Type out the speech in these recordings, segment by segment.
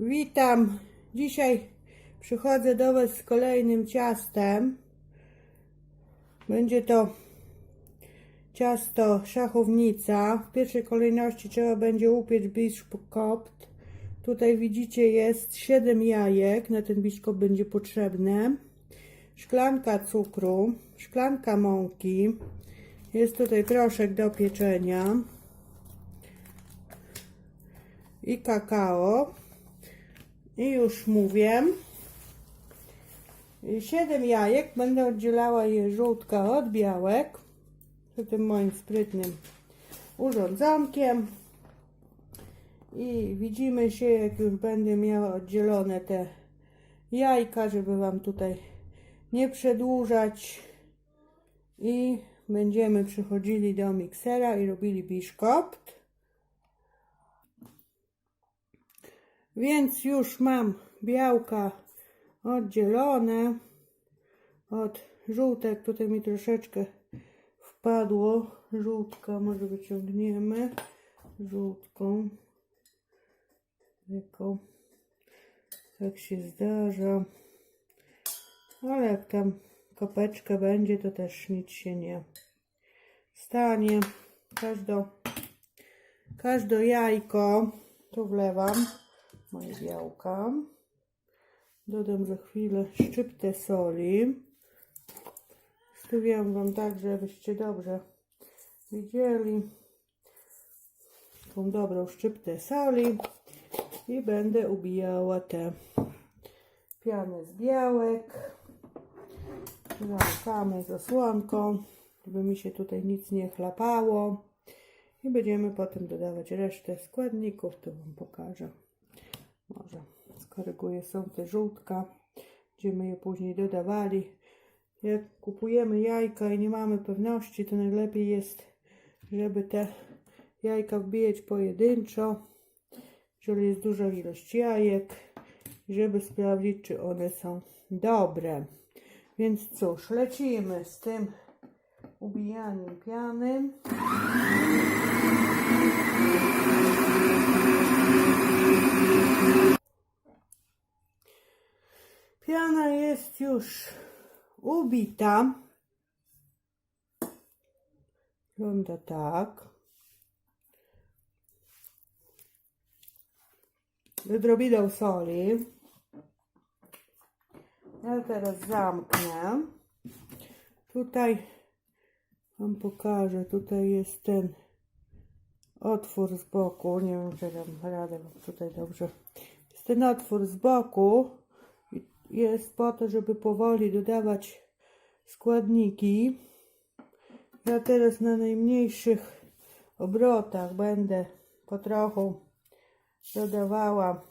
Witam. Dzisiaj przychodzę do Was z kolejnym ciastem. Będzie to ciasto szachownica. W pierwszej kolejności trzeba będzie upiec biszkopt. Tutaj widzicie jest 7 jajek. Na ten biszkopt będzie potrzebne. Szklanka cukru, szklanka mąki. Jest tutaj proszek do pieczenia i kakao. I już mówię. 7 jajek. Będę oddzielała je żółtka od białek. Tym moim sprytnym urządzonkiem. I widzimy się, jak już będę miała oddzielone te jajka, żeby Wam tutaj nie przedłużać. I będziemy przychodzili do miksera i robili biszkopt. Więc już mam białka oddzielone od żółtek. Tutaj mi troszeczkę wpadło żółtka. Może wyciągniemy żółtką. Taką. Tak się zdarza. Ale jak tam kopeczka będzie, to też nic się nie stanie. Każdo, każde jajko tu wlewam moje białka. Dodam za chwilę szczyptę soli. Stawiam Wam tak, żebyście dobrze widzieli. Tą dobrą szczyptę soli i będę ubijała te piany z białek. Zamykamy zasłonką, żeby mi się tutaj nic nie chlapało. I będziemy potem dodawać resztę składników, to Wam pokażę. Może skoryguję, są te żółtka, będziemy je później dodawali. Jak kupujemy jajka i nie mamy pewności, to najlepiej jest, żeby te jajka wbijać pojedynczo, jeżeli jest duża ilość jajek, żeby sprawdzić, czy one są dobre. Więc cóż, lecimy z tym ubijaniem piany. Piana jest już ubita. Wygląda tak. Odrobiną soli. Ja teraz zamknę. Tutaj Wam pokażę. Tutaj jest ten otwór z boku. Nie wiem, czy dam radę tutaj dobrze. Ten otwór z boku. Jest po to, żeby powoli dodawać składniki. Ja teraz na najmniejszych obrotach będę po trochu dodawała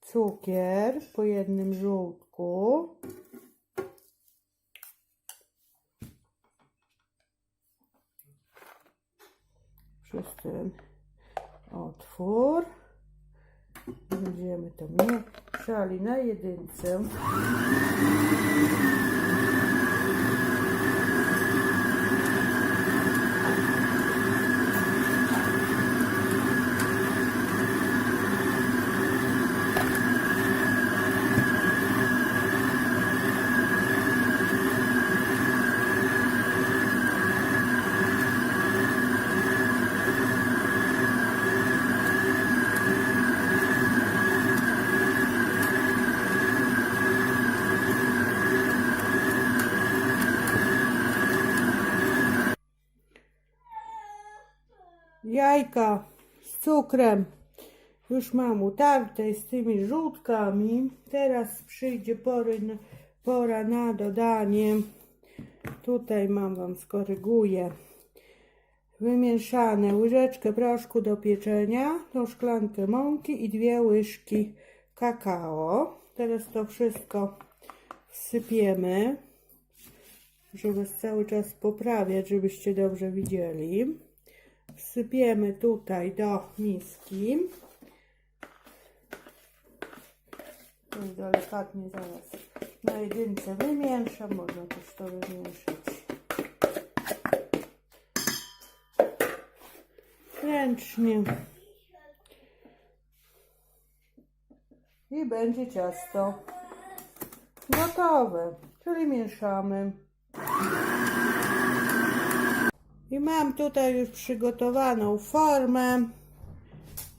cukier po jednym żółtku. Przez ten otwór. Będziemy to mieszali na jedynce. Z cukrem już mam utarte z tymi żółtkami. Teraz przyjdzie pory, pora na dodanie. Tutaj mam Wam skoryguję. Wymieszane łyżeczkę proszku do pieczenia, tą szklankę mąki i dwie łyżki kakao. Teraz to wszystko wsypiemy, żeby cały czas poprawiać, żebyście dobrze widzieli wsypiemy tutaj do miski. Delikatnie zaraz na jedynce wymieszam, można też to wymieszać ręcznie. i będzie ciasto gotowe. Czyli mieszamy. I mam tutaj już przygotowaną formę.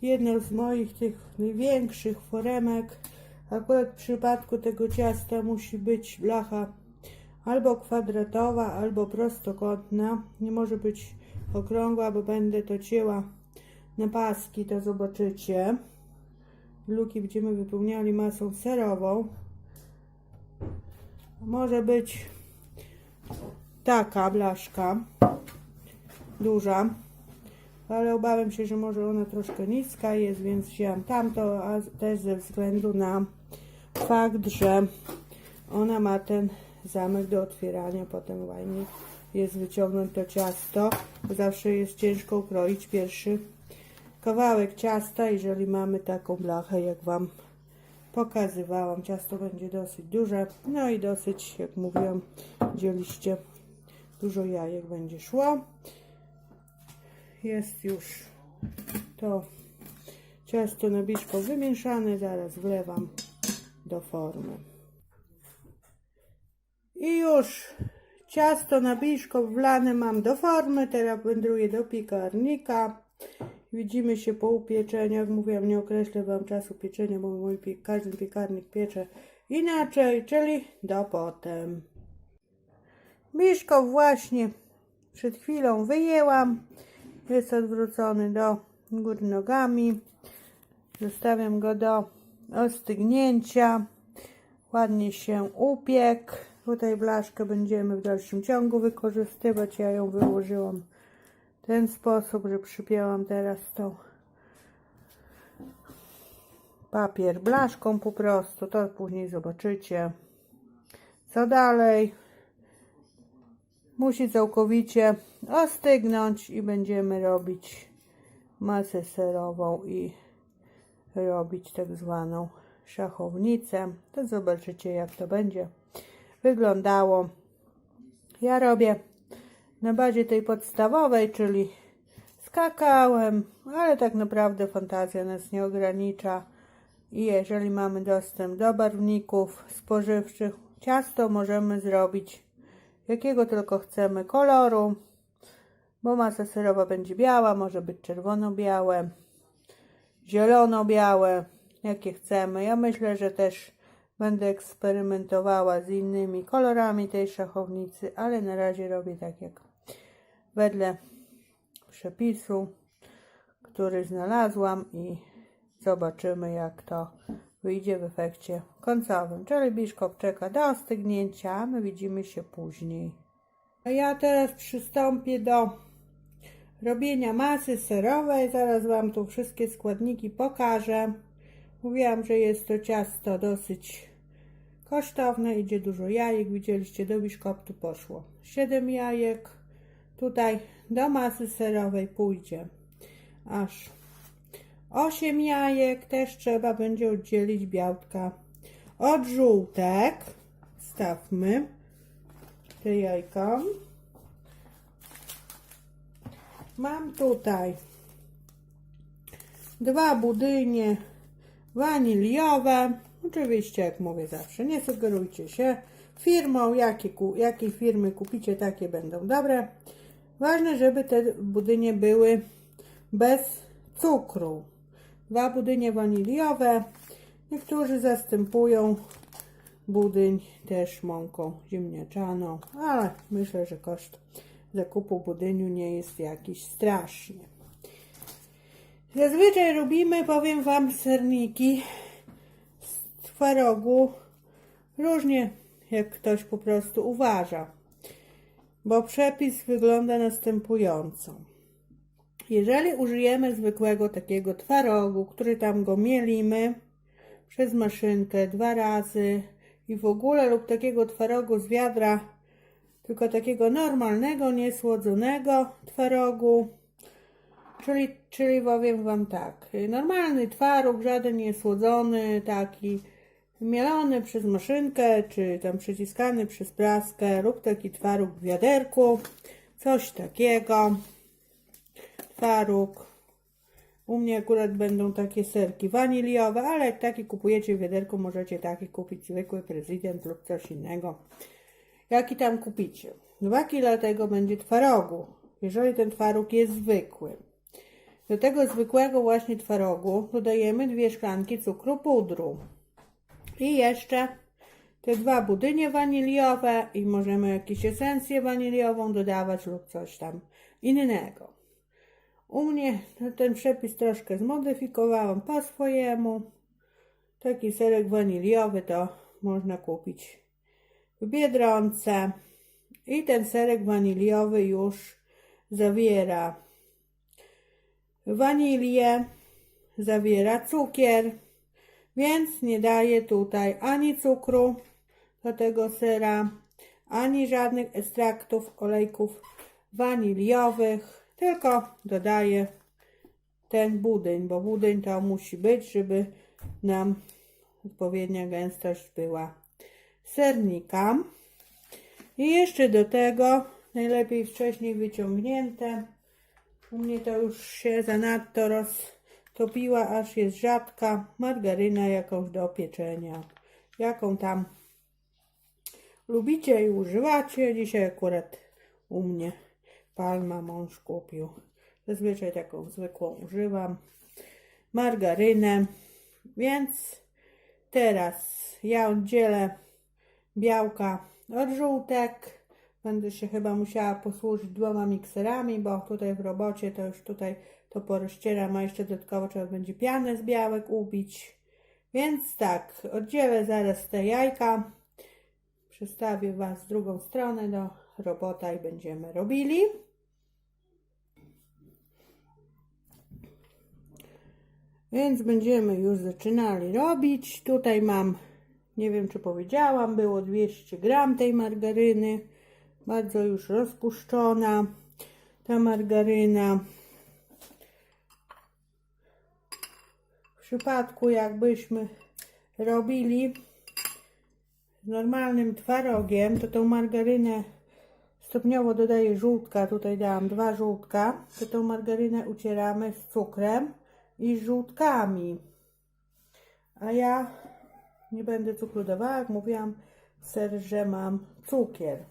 Jedną z moich tych największych foremek. Akurat w przypadku tego ciasta musi być blacha albo kwadratowa, albo prostokątna. Nie może być okrągła, bo będę to cięła na paski, to zobaczycie. Luki będziemy wypełniali masą serową. Może być taka blaszka, duża, ale obawiam się, że może ona troszkę niska jest, więc wziąłem tamto, a też ze względu na fakt, że ona ma ten zamek do otwierania, potem fajnie jest wyciągnąć to ciasto, zawsze jest ciężko ukroić pierwszy kawałek ciasta, jeżeli mamy taką blachę, jak Wam pokazywałam. Ciasto będzie dosyć duże, no i dosyć, jak mówiłam, dzieliście dużo jajek będzie szło. Jest już to ciasto na biszko wymieszane, zaraz wlewam do formy. I już ciasto na biszko wlane mam do formy, teraz wędruję do piekarnika. Widzimy się po upieczeniu. Jak mówiłam, nie określę Wam czasu pieczenia, bo mój każdy piekarnik piecze inaczej, czyli do potem. Biszko właśnie przed chwilą wyjęłam. Jest odwrócony do góry nogami. Zostawiam go do ostygnięcia. Ładnie się upiekł. Tutaj blaszkę będziemy w dalszym ciągu wykorzystywać. Ja ją wyłożyłam w ten sposób, że przypięłam teraz tą papier blaszką po prostu. To później zobaczycie. Co dalej? Musi całkowicie ostygnąć i będziemy robić masę serową i robić tak zwaną szachownicę. To zobaczycie jak to będzie wyglądało. Ja robię na bazie tej podstawowej, czyli z kakałem, ale tak naprawdę fantazja nas nie ogranicza. I jeżeli mamy dostęp do barwników spożywczych, ciasto możemy zrobić jakiego tylko chcemy koloru, bo masa serowa będzie biała, może być czerwono-białe, zielono-białe, jakie chcemy. Ja myślę, że też będę eksperymentowała z innymi kolorami tej szachownicy, ale na razie robię tak jak wedle przepisu, który znalazłam i zobaczymy jak to wyjdzie w efekcie końcowym. Czyli biszkop czeka do ostygnięcia, my widzimy się później. A ja teraz przystąpię do robienia masy serowej. Zaraz Wam tu wszystkie składniki pokażę. Mówiłam, że jest to ciasto dosyć kosztowne, idzie dużo jajek. Widzieliście, do biszkoptu poszło 7 jajek. Tutaj do masy serowej pójdzie aż 8 jajek. Też trzeba będzie oddzielić białka od żółtek. Stawmy te jajka. Mam tutaj dwa budynie waniliowe. Oczywiście, jak mówię zawsze, nie sugerujcie się firmą, jakie, jakiej firmy kupicie, takie będą dobre. Ważne, żeby te budynie były bez cukru. Dwa budynie waniliowe. Niektórzy zastępują budyń też mąką ziemniaczaną, ale myślę, że koszt zakupu budyniu nie jest jakiś straszny. Zazwyczaj robimy, powiem Wam, serniki z twarogu. Różnie, jak ktoś po prostu uważa. Bo przepis wygląda następująco. Jeżeli użyjemy zwykłego takiego twarogu, który tam go mielimy przez maszynkę dwa razy i w ogóle lub takiego twarogu z wiadra, tylko takiego normalnego, niesłodzonego twarogu, Czyli, czyli powiem Wam tak, normalny twaróg, żaden niesłodzony, taki mielony przez maszynkę, czy tam przyciskany przez praskę, lub taki twaróg w wiaderku, coś takiego. Twaróg U mnie akurat będą takie serki waniliowe, ale jak taki kupujecie w wiaderku, możecie taki kupić zwykły prezydent lub coś innego. Jaki tam kupicie? 2 kg tego będzie twarogu, jeżeli ten twaróg jest zwykły. Do tego zwykłego właśnie twarogu dodajemy dwie szklanki cukru pudru. I jeszcze te dwa budynie waniliowe i możemy jakieś esencję waniliową dodawać lub coś tam innego. U mnie ten przepis troszkę zmodyfikowałam po swojemu. Taki serek waniliowy to można kupić w Biedronce. I ten serek waniliowy już zawiera wanilię, zawiera cukier, więc nie daję tutaj ani cukru do tego sera, ani żadnych ekstraktów olejków waniliowych, tylko dodaję ten budyń, bo budyń to musi być, żeby nam odpowiednia gęstość była sernika. I jeszcze do tego, najlepiej wcześniej wyciągnięte, u mnie to już się zanadto roztopiła, aż jest rzadka margaryna jakąś do pieczenia. Jaką tam lubicie i używacie. Dzisiaj akurat u mnie palma mąż kupił. Zazwyczaj taką zwykłą używam. Margarynę. Więc teraz ja oddzielę białka od żółtek. Będę się chyba musiała posłużyć dwoma mikserami, bo tutaj w robocie to już tutaj to porozcieram, a jeszcze dodatkowo trzeba będzie pianę z białek ubić. Więc tak, oddzielę zaraz te jajka. Przestawię Was w drugą stronę do robota i będziemy robili. Więc będziemy już zaczynali robić. Tutaj mam, nie wiem czy powiedziałam, było 200 gram tej margaryny. Bardzo już rozpuszczona ta margaryna. W przypadku jakbyśmy robili z normalnym twarogiem, to tą margarynę stopniowo dodaję żółtka. Tutaj dałam dwa żółtka. To tą margarynę ucieramy z cukrem i żółtkami. A ja nie będę cukru dawała, jak mówiłam, ser, że mam cukier.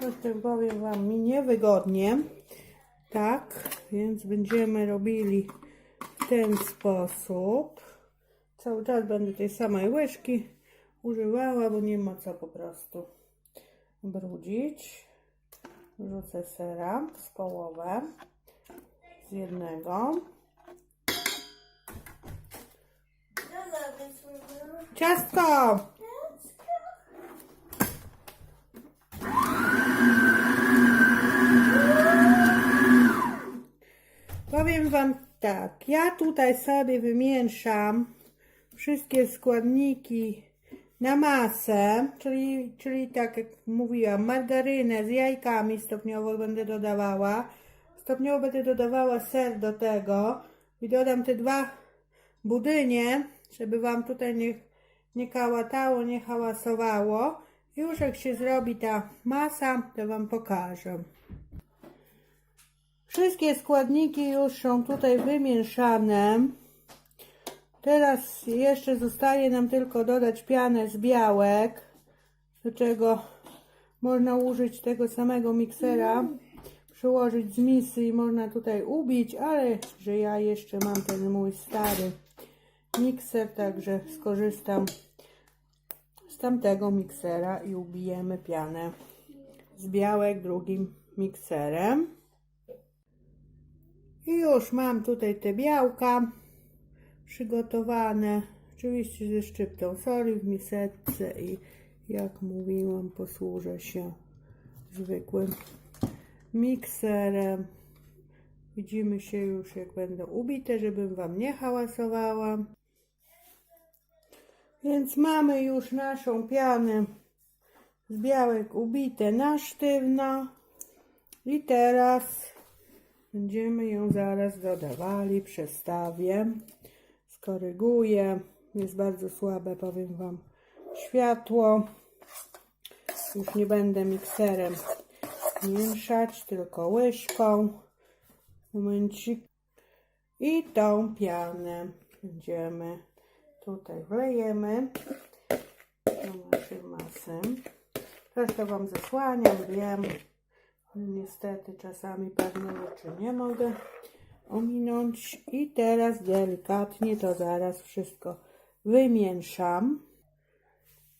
Potem powiem Wam mi niewygodnie. Tak, więc będziemy robili w ten sposób. Cały czas będę tej samej łyżki używała, bo nie ma co po prostu brudzić. Rzucę sera z połowę z jednego. Ciastko! Wam tak, ja tutaj sobie wymieszam wszystkie składniki na masę, czyli, czyli tak jak mówiłam, margarynę z jajkami stopniowo będę dodawała. Stopniowo będę dodawała ser do tego i dodam te dwa budynie, żeby Wam tutaj nie, nie kałatało, nie hałasowało. Już jak się zrobi ta masa, to Wam pokażę. Wszystkie składniki już są tutaj wymieszane. Teraz jeszcze zostaje nam tylko dodać pianę z białek, do czego można użyć tego samego miksera, przyłożyć z misy i można tutaj ubić, ale że ja jeszcze mam ten mój stary mikser, także skorzystam z tamtego miksera i ubijemy pianę z białek drugim mikserem. I już mam tutaj te białka. przygotowane. Oczywiście ze szczyptą soli w miseczce i jak mówiłam, posłużę się zwykłym mikserem. Widzimy się już jak będą ubite, żebym Wam nie hałasowała. Więc mamy już naszą pianę z białek ubite na sztywno. I teraz będziemy ją zaraz dodawali. Przestawię, skoryguję. Jest bardzo słabe, powiem Wam, światło. Już nie będę mikserem mieszać, tylko łyżką. Momencik. I tą pianę będziemy tutaj wlejemy do naszej masy. Troszkę Wam zasłaniam, wiem. Niestety czasami pewne rzeczy nie mogę ominąć. I teraz delikatnie to zaraz wszystko wymieszam.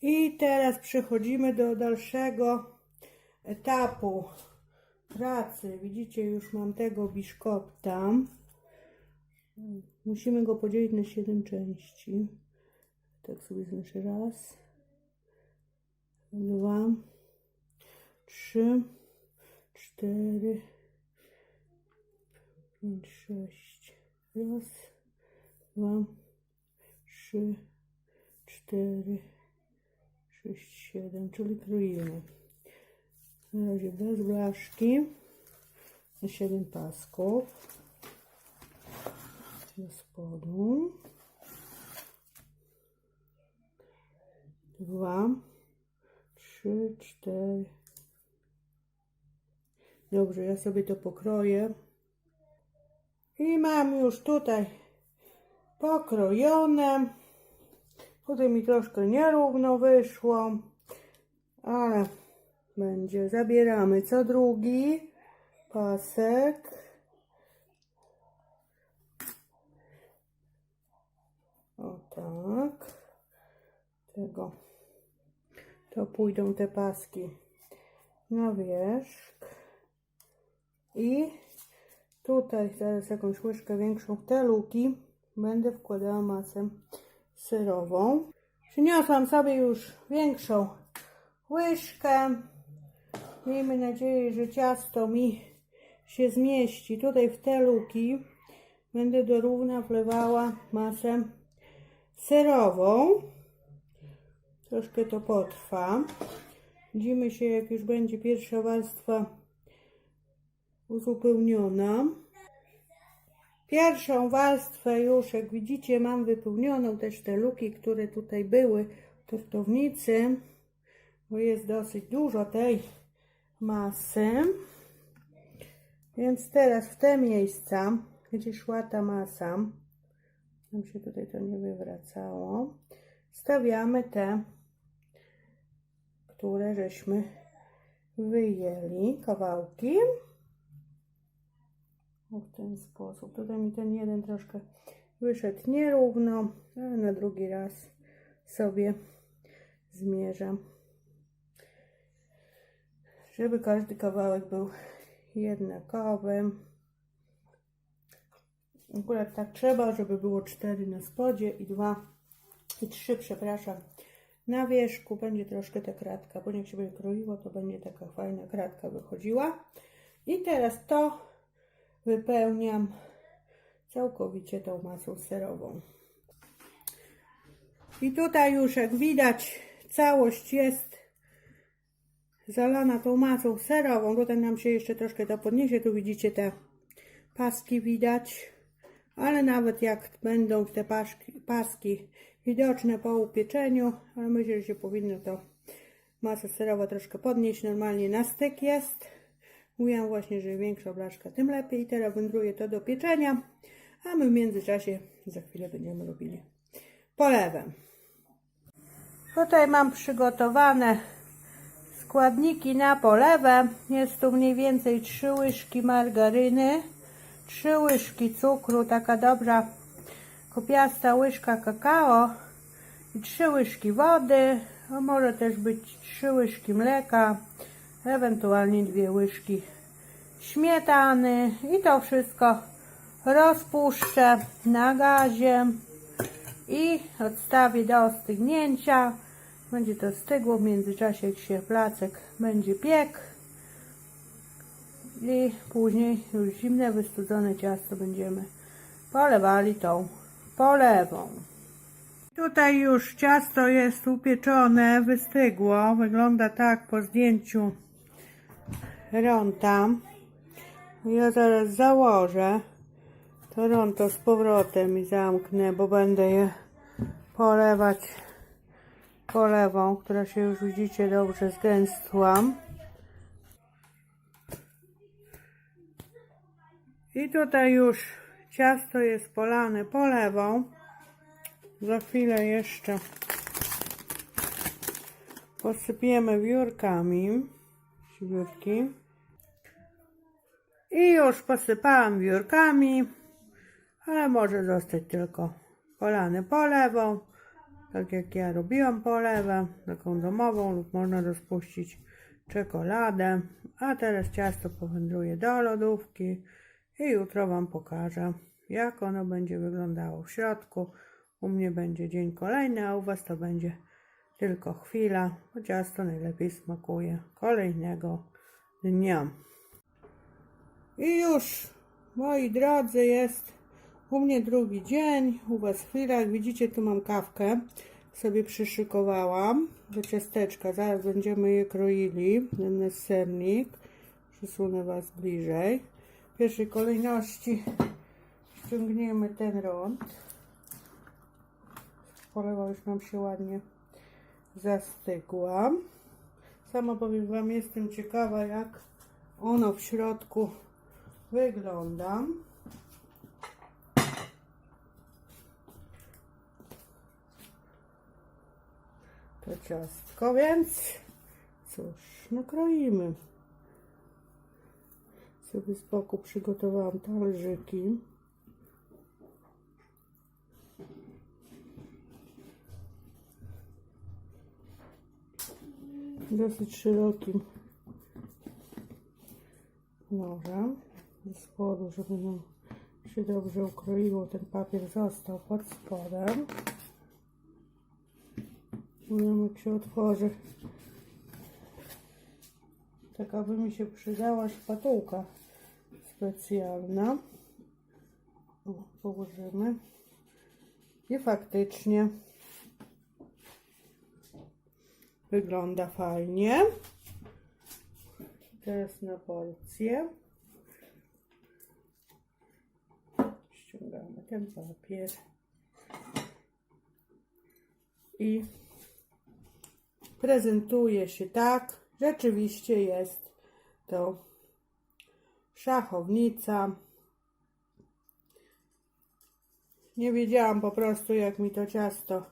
I teraz przechodzimy do dalszego etapu pracy. Widzicie, już mam tego biszkopta. Musimy go podzielić na 7 części. Tak sobie znaczy raz, dwa, trzy, cztery, pięć, sześć. Raz, dwa, trzy, cztery, sześć, siedem, czyli kroimy. Na razie bez blaszki. Na 7 pasków. Do spodu. Dwa, trzy, cztery. Dobrze, ja sobie to pokroję. I mam już tutaj pokrojone. Tutaj mi troszkę nierówno wyszło, ale będzie. Zabieramy co drugi pasek. O tak. Tego. To pójdą te paski na wierzch. I tutaj zaraz jakąś łyżkę większą w te luki będę wkładała masę serową. Przyniosłam sobie już większą łyżkę. Miejmy nadzieję, że ciasto mi się zmieści. Tutaj w te luki będę do równa wlewała masę serową. Troszkę to potrwa. Widzimy się, jak już będzie pierwsza warstwa uzupełniona. Pierwszą warstwę już, jak widzicie, mam wypełnioną też te luki, które tutaj były w tortownicy, bo jest dosyć dużo tej masy. Więc teraz w te miejsca, gdzie szła ta masa, nam się tutaj to nie wywracało, stawiamy te, które żeśmy wyjęli, kawałki. W ten sposób. Tutaj mi ten jeden troszkę wyszedł nierówno, ale na drugi raz sobie zmierzam. Żeby każdy kawałek był jednakowy. Akurat tak trzeba, żeby było 4 na spodzie i 2 i 3, przepraszam, na wierzchu. Będzie troszkę ta kratka, bo jak się będzie kroiło, to będzie taka fajna kratka wychodziła. I teraz to wypełniam całkowicie tą masą serową. I tutaj już jak widać całość jest zalana tą masą serową. Tutaj nam się jeszcze troszkę to podniesie. Tu widzicie te paski widać. Ale nawet jak będą te paski, paski widoczne po upieczeniu, ale myślę, że się powinno to masa serowa troszkę podnieść. Normalnie na styk jest. Mówiłam właśnie, że większa blaszka, tym lepiej. Teraz wędruje to do pieczenia, a my w międzyczasie za chwilę będziemy robili polewę. Tutaj mam przygotowane składniki na polewę. Jest tu mniej więcej 3 łyżki margaryny, 3 łyżki cukru, taka dobra kopiasta łyżka kakao i 3 łyżki wody, a może też być 3 łyżki mleka, ewentualnie 2 łyżki śmietany i to wszystko rozpuszczę na gazie i odstawię do ostygnięcia. Będzie to stygło w międzyczasie, jak się placek będzie piekł. I później już zimne, wystudzone ciasto będziemy polewali tą polewą. Tutaj już ciasto jest upieczone, wystygło. Wygląda tak po zdjęciu ronta. Ja zaraz założę to ronto z powrotem i zamknę, bo będę je polewać polewą, która się już widzicie dobrze zgęstła. I tutaj już ciasto jest polane polewą. Za chwilę jeszcze posypiemy wiórkami. Wiórki. I już posypałam wiórkami, ale może zostać tylko polany polewą, tak jak ja robiłam polewę, taką domową lub można rozpuścić czekoladę. A teraz ciasto powędruje do lodówki i jutro Wam pokażę, jak ono będzie wyglądało w środku. U mnie będzie dzień kolejny, a u Was to będzie tylko chwila, bo ciasto najlepiej smakuje kolejnego dnia. I już, moi drodzy, jest u mnie drugi dzień, u Was chwila. Jak widzicie, tu mam kawkę, sobie przyszykowałam do ciasteczka. Zaraz będziemy je kroili. Ten sernik. Przysunę Was bliżej. W pierwszej kolejności ściągniemy ten rąd. Polewa już nam się ładnie zastygła. Sama powiem Wam, jestem ciekawa, jak ono w środku wygląda. To ciastko, więc cóż, no kroimy. Sobie z boku przygotowałam talerzyki. Dosyć szerokim nożem ze spodu, żeby nam się dobrze ukroiło. Ten papier został pod spodem. Wiem, jak się otworzy. Taka by mi się przydała szpatułka specjalna. O, położymy. I faktycznie wygląda fajnie. Teraz na porcję. Ściągamy ten papier. I prezentuje się tak. Rzeczywiście jest to szachownica. Nie wiedziałam po prostu, jak mi to ciasto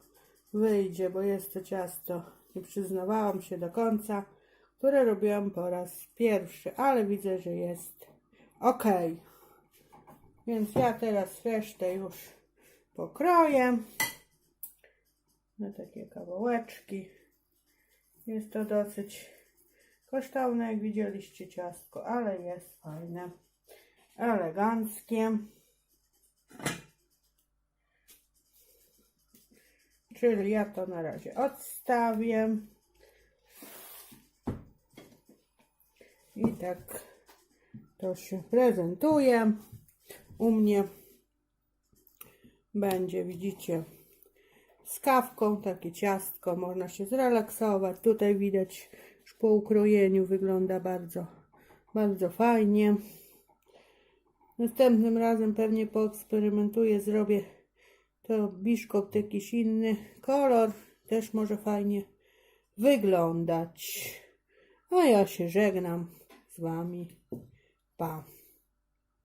wyjdzie, bo jest to ciasto, nie przyznawałam się do końca, które robiłam po raz pierwszy, ale widzę, że jest ok. Więc ja teraz resztę już pokroję na takie kawałeczki. Jest to dosyć kosztowne, jak widzieliście ciastko, ale jest fajne, eleganckie. Czyli ja to na razie odstawię. I tak to się prezentuje. U mnie będzie, widzicie, z kawką, takie ciastko, można się zrelaksować. Tutaj widać już po ukrojeniu wygląda bardzo, bardzo fajnie. Następnym razem pewnie poeksperymentuję, zrobię to biszkopt jakiś inny kolor, też może fajnie wyglądać. A ja się żegnam z Wami. Pa.